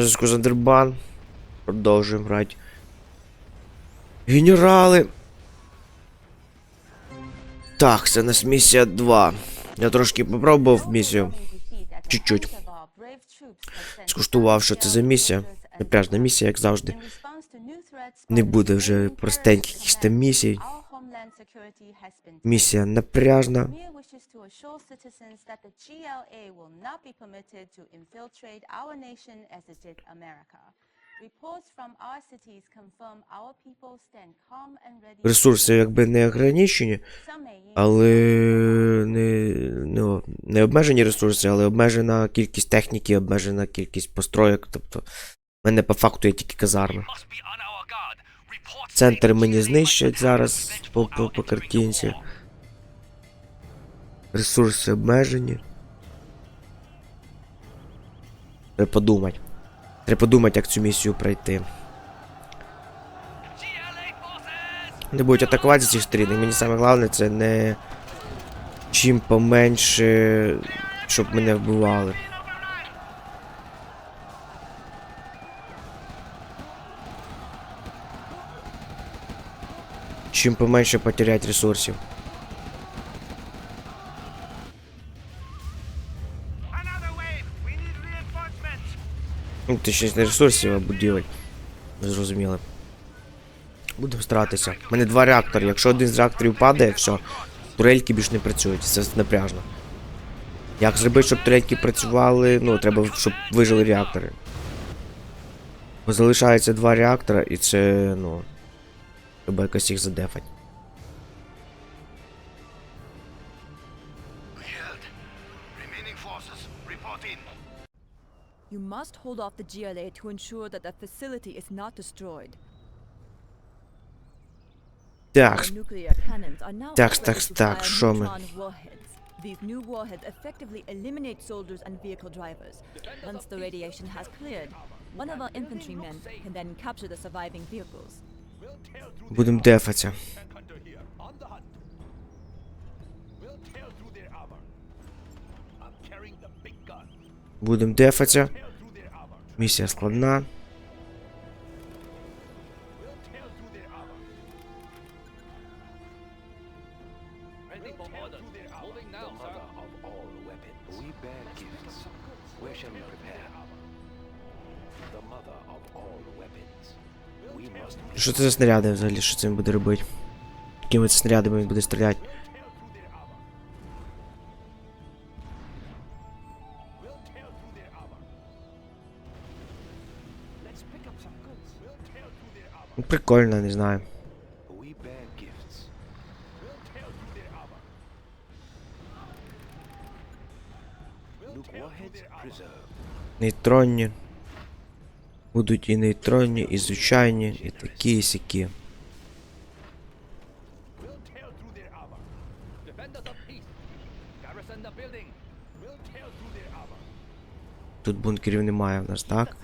На зв'язку з Андербан. Продовжуємо грати. Генерали. Так, це нас місія 2. Я трошки попробував місію. Чуть-чуть. Скуштував, що це за місія. Напряжна місія, як завжди. Не буде вже простеньких там місій. Місія напряжна. Assure citizens that the GLA will not be permitted to infiltrate our nation as it did America. Reports from our cities confirm our people stand calm and ready. Ресурси якби не ограничені, але не, ну, не обмежені ресурси, але обмежена кількість техніки, обмежена кількість построєк. Тобто, в мене по факту є тільки казарми. Центр мені знищать зараз по, по, по картинці. Ресурси обмежені. Треба подумати. Треба подумати, як цю місію пройти. Не будуть атакувати з цих сторін. і Мені саме головне це не чим поменше, щоб мене вбивали. Чим поменше потерять ресурсів. Ну, не ресурсів, будівель. Зрозуміли. Будемо старатися. У мене два реактори. Якщо один з реакторів падає, все. Турельки більш не працюють. Це напряжно. Як зробити, щоб турельки працювали, ну, треба, щоб вижили реактори. Бо залишається два реактора, і це, ну. Треба якось їх задефати. You must hold off the GLA to ensure that the facility is not destroyed. Так, Our nuclear cannons are now Так, equipped так, to так, fire що ми? neutron warheads. These new warheads effectively eliminate soldiers and vehicle drivers. Once the radiation has cleared, one of our infantrymen can then capture the surviving vehicles. будемо дефатися. All weapons. We must Що це за снаряди взагалі? Що це він буде робити? Якими це снарядами він буде стріляти? Their armor. preserved. Нейтронні. Будуть і нейтронні, і звичайні, і такі, і сякі. Тут бункерів немає в нас, так?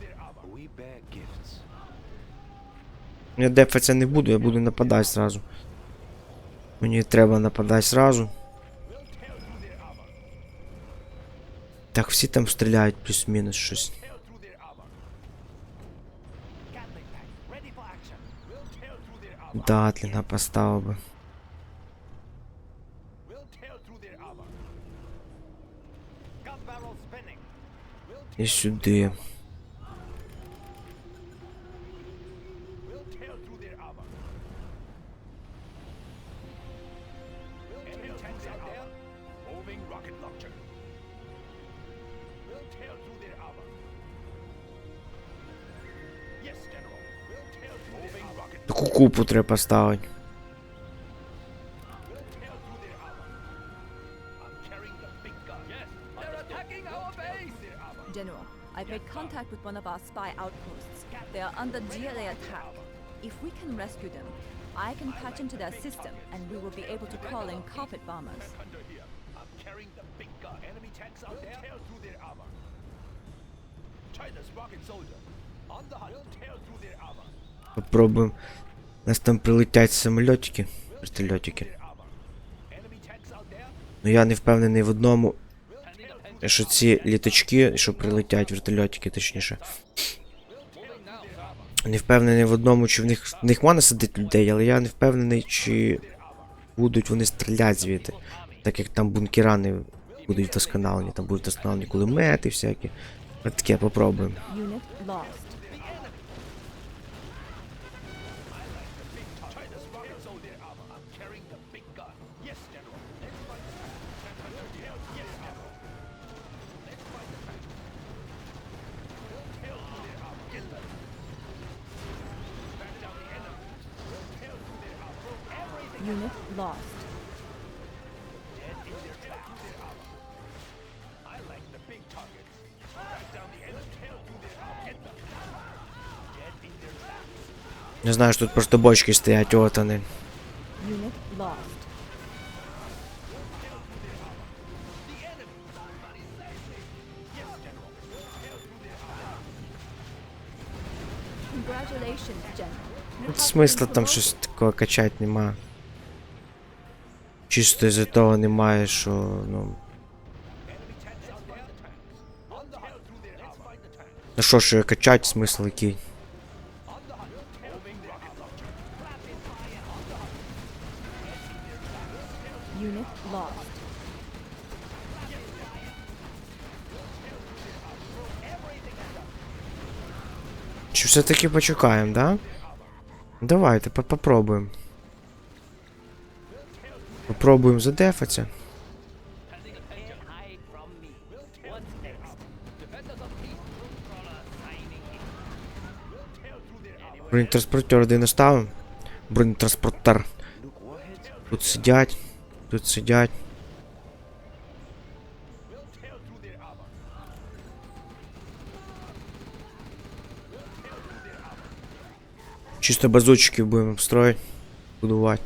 their armor. We bear gifts. Я дефатися не буду, я буду нападати зразу. Мені треба нападати зразу. We'll tear through their armor. Так, всі там стріляють плюс-мінус щось. Gun barrel spinning. We'll, І сюди. Our base. Their armor. General, I've made contact with one of our spy outposts. They are under GLA attack. If we can rescue them, I can patch into their system and we will be able to call in carpet bombers. Hunter here. I'm carrying the big gun. Enemy tanks out there. Tear through their armor. China's rocket soldier. On the hunt. We'll tear through their armor. Попробуємо. У нас там прилетять самольотики, вертольотики. Ну я не впевнений в одному, що ці літачки, що прилетять, вертольотики, точніше. Не впевнений в одному, чи в них в них можна садити людей, але я не впевнений, чи будуть вони стріляти звідти. Так як там бункера не будуть вдосконалені, там будуть вдосконалені кулемети всякі. От таке попробуємо. Не знаю, що тут просто бочки стоять, от вони. Unit lost. Congratulations, General. You have Смисла been там щось такого качати нема. Чисто із-за того немає, що, ну. Ну що ж, качать смисл який? Все-таки почекаємо, да? Давайте, по- попробуємо. Попробуємо задефатися. Бронетранспортер один оставим. Бронетранспортер. Тут сидять. Тут сидять. Чисто базучки будемо строить. Будувати.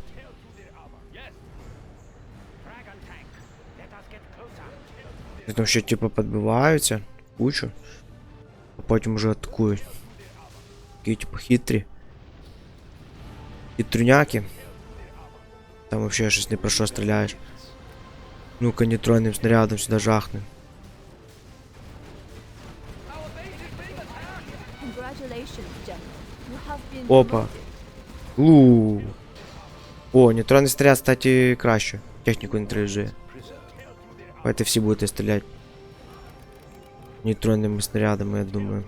Вони Там ще типу підбиваються. Кучу. А потім вже атакують. Такі типу хитрі. Хитрюняки. Там вообще щось не про що стріляєш. Ну-ка нейтронним снарядом сюди жахне. Опа. promoted. Лу. О, нейтронний снаряд, кстати, краще. Техніку нейтралізує. Давайте всі будете стріляти. Нейтронними снарядами, я думаю.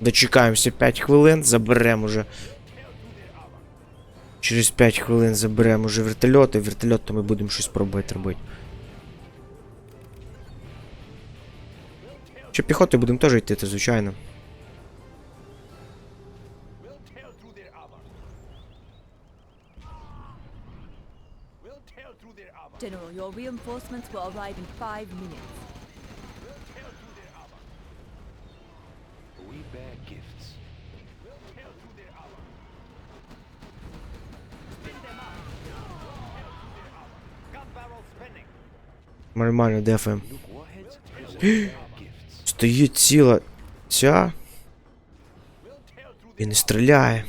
Дочекаємося 5 хвилин, заберемо уже. Через 5 хвилин заберемо уже вертольоти. Вертольот, то ми будемо щось пробувати робити. Чи піхотою будемо теж йти, то звичайно. General, your reinforcements will arrive in five minutes. We bear gifts. Нормально дефаємо. Стоїть ціла ця. І не стріляє.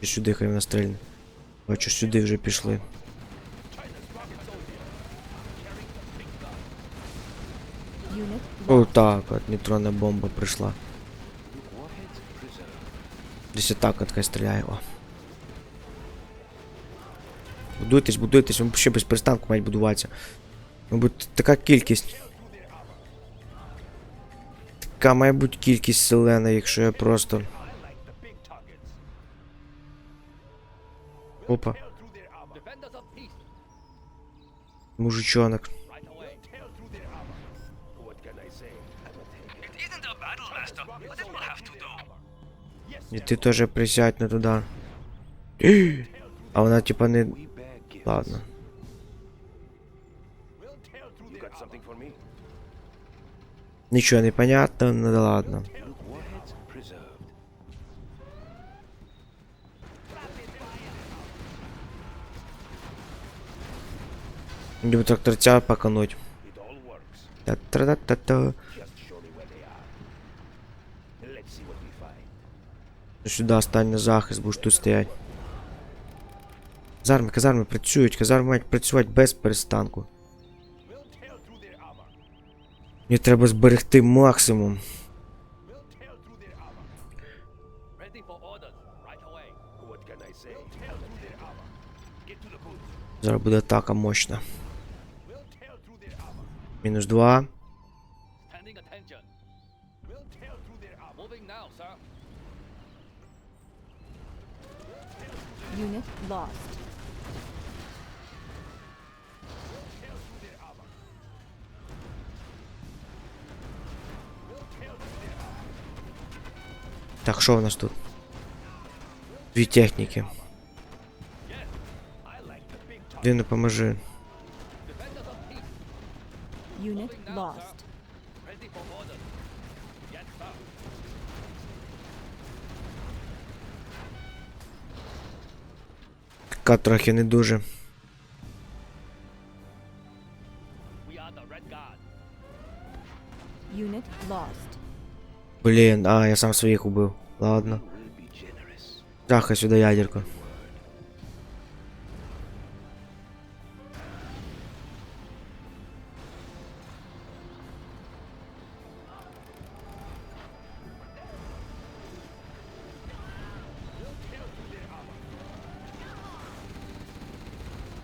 І сюди хай вона стрільне. Бачу, сюди вже пішли. О, так, от нейтронна бомба прийшла. Десь атака така стріляє. О. Будуйтесь, будуйтесь, ви ще без перестанку мають будуватися. Мабуть, така кількість. Така має бути кількість селена, якщо я просто. Опа, Defenders of peace. мужичонок. Right away. What can I say? I'm a taker. It isn't Ничего не понятно, ну да ладно. Будем тракторця покануть. та та та та та Сюди стань на захист, будешь тут стоять. Казармы, казармы працюють, казармы мають працювати без перестанку. Мені треба зберегти максимум. Зараз буде атака мощна. Мінус два. Unit lost. Так, що в нас тут? Дві техніки. Він не поможи. Defenders of peace. Unit lost. Ready for orders. Yes, sir. Така трохи не дуже. We are the Red Guard. Unit lost. Блін, а, я сам своїх убив. Ладно. Трахай сюди ядерку.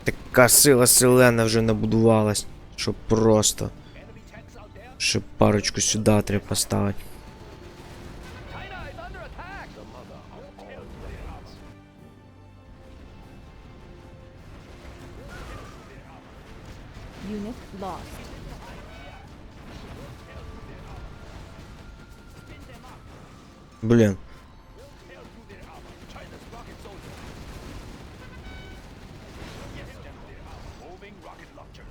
Така сила селена вже набудувалась, що просто. Ще парочку сюди треба поставити. Unit lost. Блін.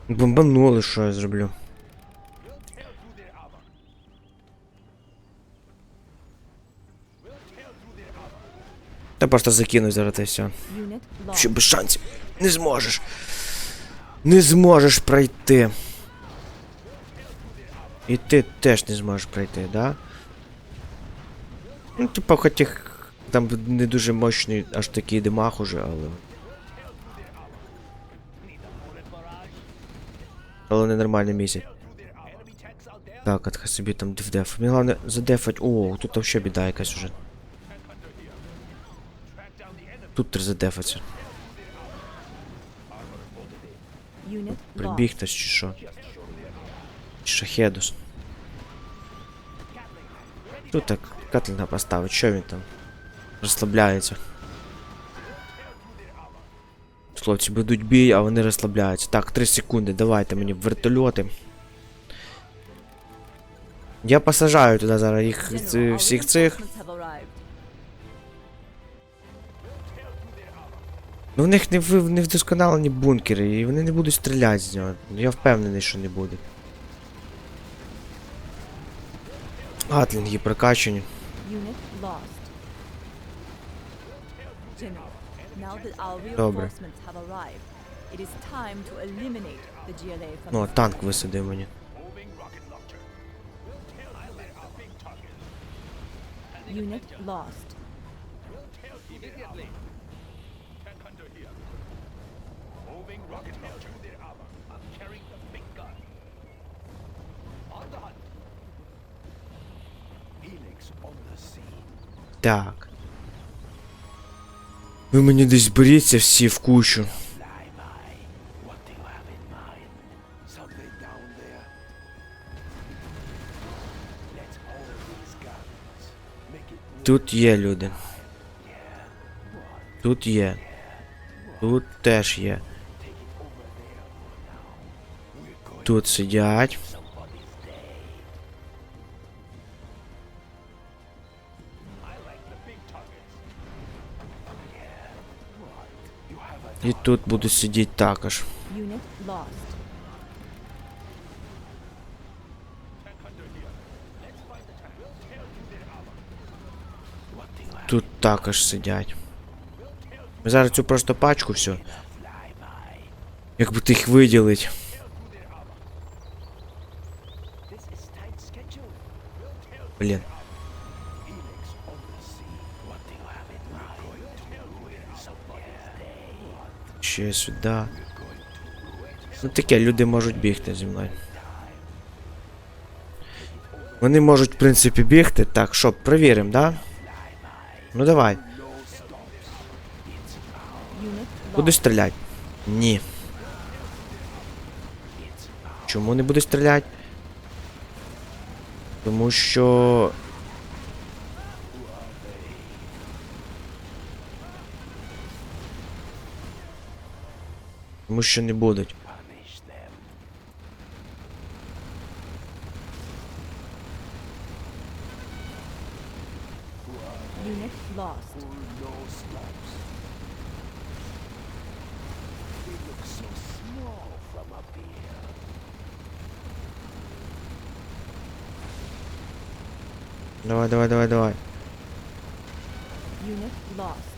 Бомбанули, що я зроблю. Та просто закину зараз і все. Ще без шансів. Не зможеш. Не зможеш пройти. І ти теж не зможеш пройти, да? Ну, типа, хоч їх там не дуже мощний аж такий димах уже, але. Але не нормальний місяць. Так, от хай собі там деф. Мені головне задефать. О, тут вообще біда якась уже. Тут треба задефатися. Прибіг хтось чи що? Чи Шахедус. Тут так Катлінга поставить, що він там? Розслабляється. Хлопці ведуть бій, а вони розслабляються. Так, 3 секунди, давайте мені вертольоти. Я посажаю туди зараз їх всіх цих. Ну в них не, в, не вдосконалені бункери, і вони не будуть стріляти з нього. Я впевнений, що не буде. Гатлінги прокачані. Our Добре. Ну, the танк висадив мені. Unit lost. Moving rocket launcher. Their armor. I'm carrying the big gun. On the hunt. Helix on the scene. Так. Ви мені десь беріться всі в кучу. Fly by. What do you have in mind? Something down there. Let's hold these guns. Make it Тут є люди. Тут є. Тут теж є. Тут сидять. І тут будуть сидіти також. Unit lost. Тут також сидять. Ми зараз цю просто пачку все. Як би ти їх виділить. Ще сюди. Ну таке, люди можуть бігти зі мною. Вони можуть, в принципі, бігти. Так, що, перевіримо, да? Ну давай. Буду стріляти. Ні. Чому не буду стріляти? Тому що. Тому що не будуть. Давай, давай, давай, давай. Unit lost.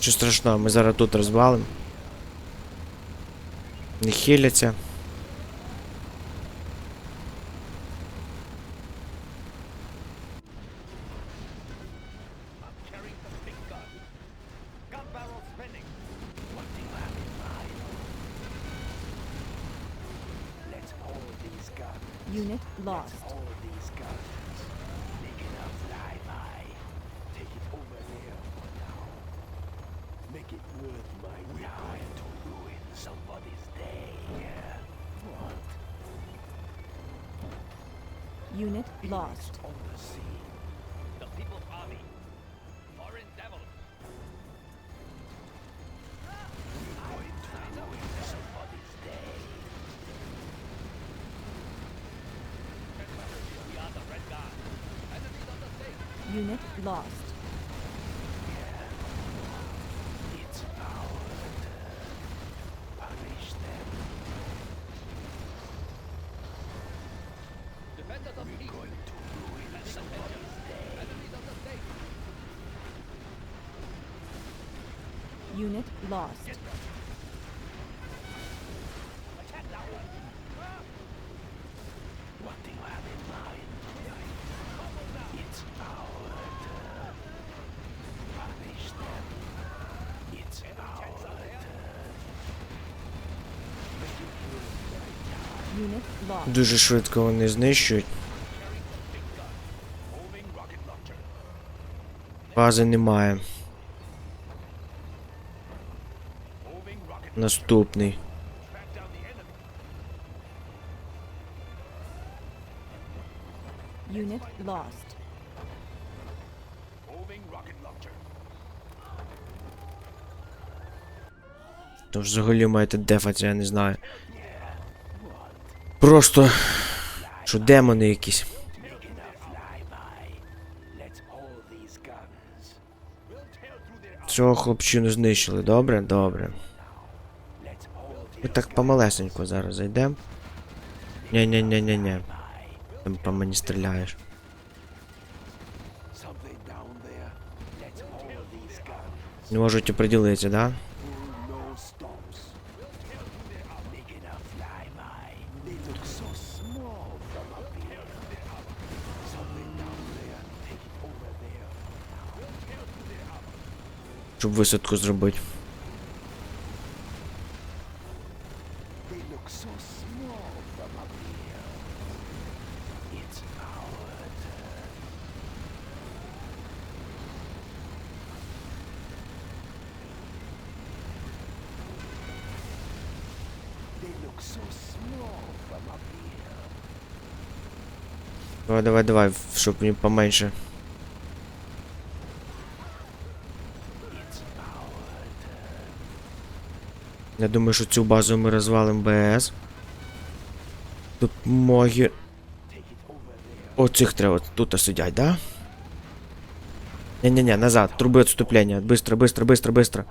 Що страшного, ми зараз тут розвалимо. Не хиляться. Carrying the Unit lost. It's our turn. Punish them. Defenders of peace. Going to ruin. Enemies on the stage. Unit lost. Дуже швидко вони знищують. Бази немає. Наступний. Unit lost. То взагалі маєте дефатися, я не знаю. Просто. Що демони якісь. Цього хлопчину знищили, добре? Добре. Ми так помалесенько зараз зайдемо. Ні-ні-ні-ні-ні. Там по мені стріляєш. something down there. Let's hold these guns. Не можуть оприділитися, да? From up here. Давай, давай, давай, щоб мені поменше. Я думаю, що цю базу ми розвалимо БС. Тут моги. Take it over there. Оцих треба тут сидять, да? Не-не-не, назад, труби отступления. Быстро, быстро, быстро, быстро.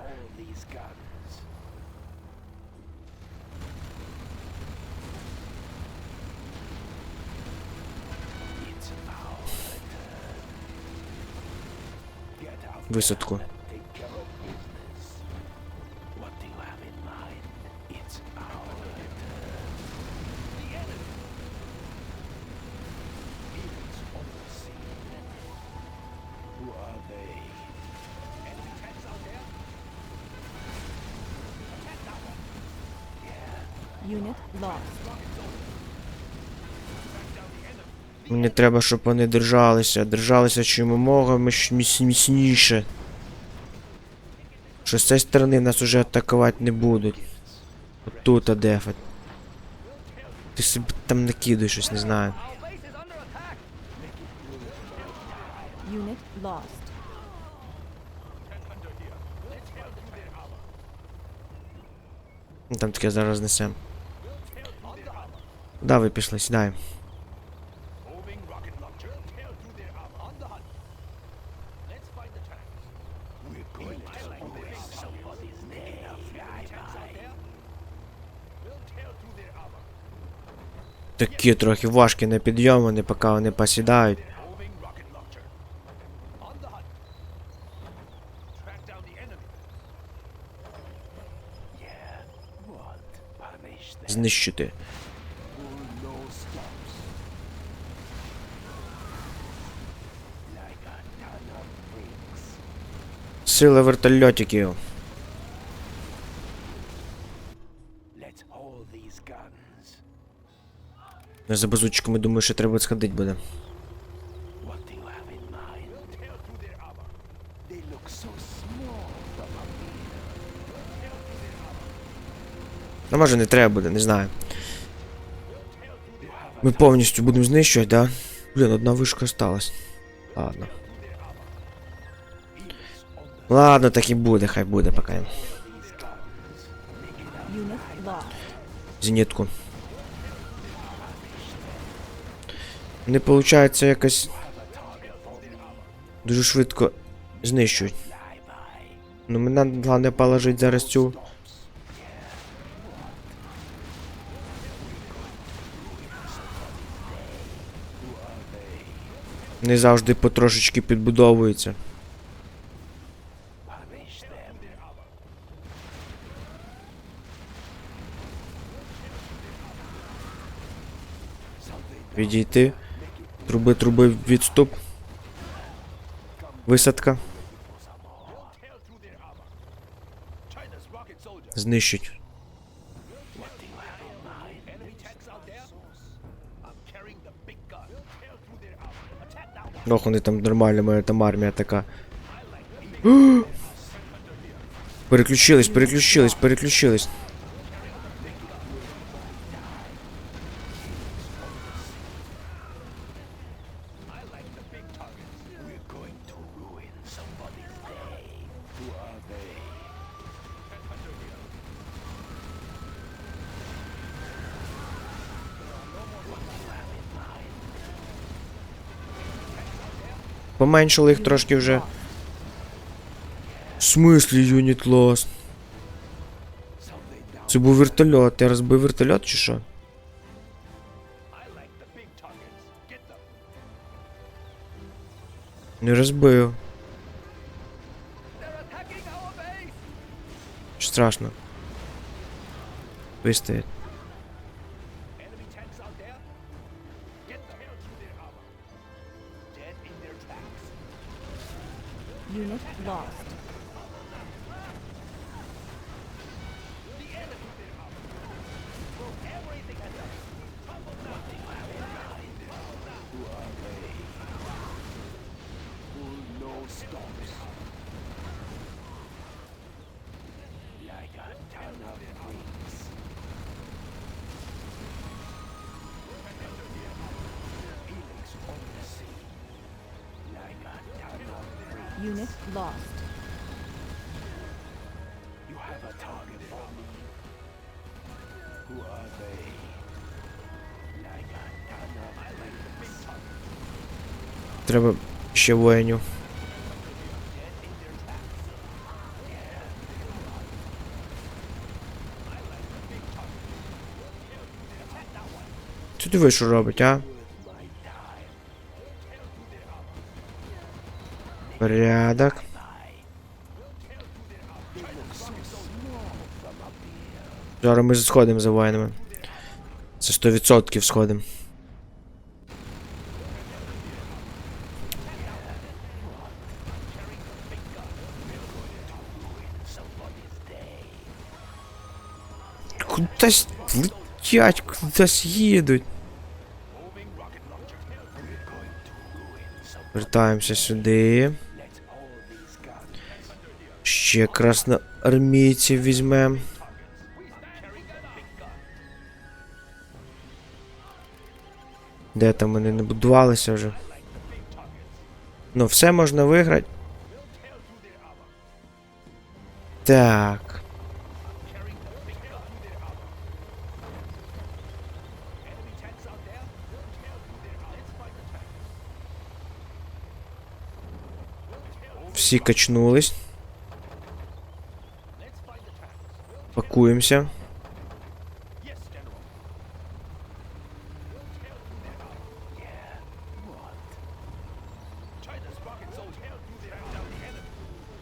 All Unit lost. Мені треба, щоб вони держалися. Держалися чимомога міс- міцніше. Що з цієї сторони нас уже атакувати не будуть. Отут адефать. Ти собі там накидай щось, не знаю. Unit lost. Там таке зараз несем. Куда ви пішли? Сідаємо. Такі трохи важкі на підйом, вони поки вони посідають. Moving Сила вертольотиків. Ну, За базучиками думаю, що треба сходити буде. Ну може не треба буде, не знаю. Ми повністю будемо знищувати, да? Блін, одна вишка осталась. Ладно. Ладно, так і буде, хай буде. Unit. Зенітку. Не виходить якось. Дуже швидко знищують. Ну мене головне положити зараз цю. Не завжди потрошечки підбудовується. Відійти. Труби, труби, відступ. Висадка. Знищить. Ох, вони там нормально, моя там армія така. Переключились, переключились, переключились. We're going to ruin somebody's day. Who are they? Поменшили їх трошки вже. В смислі юніт лос? Це був вертольот. Я розбив вертольот чи що? Не розбив. Страшно. Вистоять. Unit lost. You have a target for me. Who are they? Треба ще воїнів. Що ти ви що робить, а? Порядок. Зараз ми сходимо за воїнами. Це 100% сходимо. Кудись летять, кудись їдуть. Вертаємося сюди. Ще красноармійців візьмемо. Де там вони не будувалися вже? Ну, все можна виграти. Так. Всі качнулись. Пакуємося.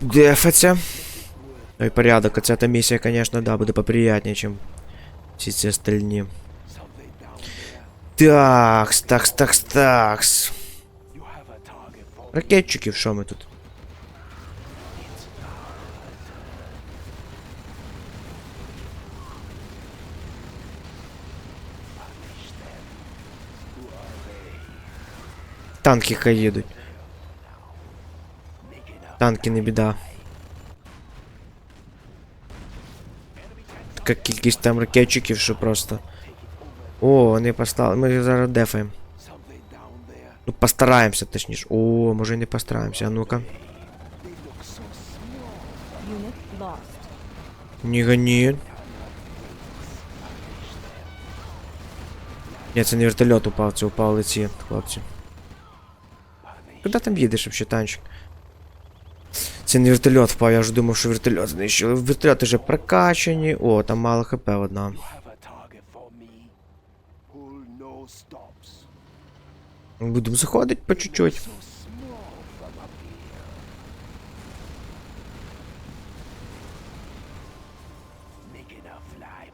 Дефаться. Ой, порядок, оця та місія, конечно, да, буде поприятнее, чем всі ці остальні. Такс, такс, такс, такс. Ракетчиків, що ми тут? Танки хай їдуть. Танки не біда. Така кількість там ракетчиків, що просто. О, вони поставили. Ми їх зараз дефаємо. Ну, постараємося, точніше. О, може і не постараємося. А ну-ка. Unit lost. Не гони. Ні, це не вертольот упав, це упали ці хлопці. Куди там їдеш вообще, танчик? Це не вертольот впав, я вже думав, що вертольот знищили. Вертольоти вже прокачані. О, там мало хп одна. Будемо заходити по чуть-чуть.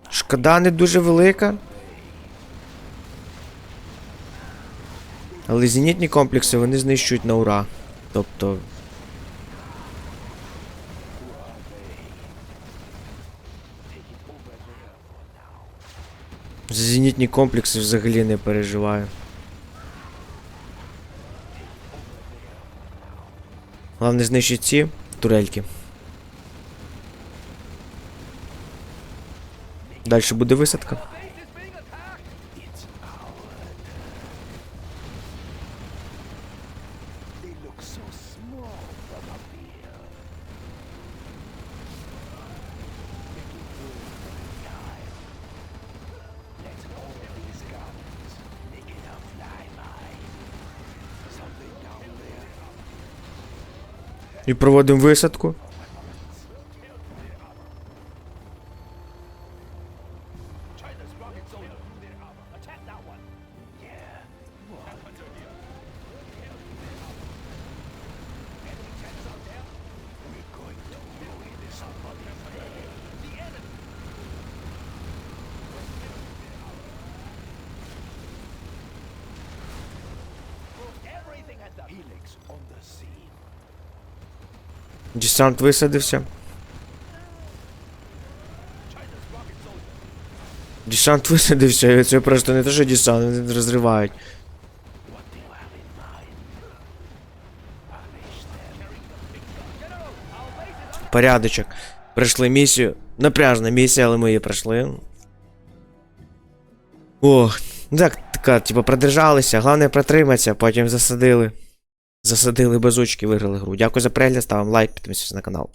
Шкода не дуже велика. Але зенітні комплекси вони знищують на ура. Тобто. За зенітні комплекси взагалі не переживаю. Головне знищити ці турельки. Далі буде висадка. і проводимо висадку. Helix on the scene. Десант висадився. Десант висадився, це просто не те, що десант, розривають. Порядочок. Пройшли місію. Напряжна місія, але ми її пройшли. Ох, ну так, така, типу, продержалися, головне протриматися, потім засадили. Засадили без очки, виграли гру. Дякую за перегляд, ставимо лайк, підписуйтесь на канал.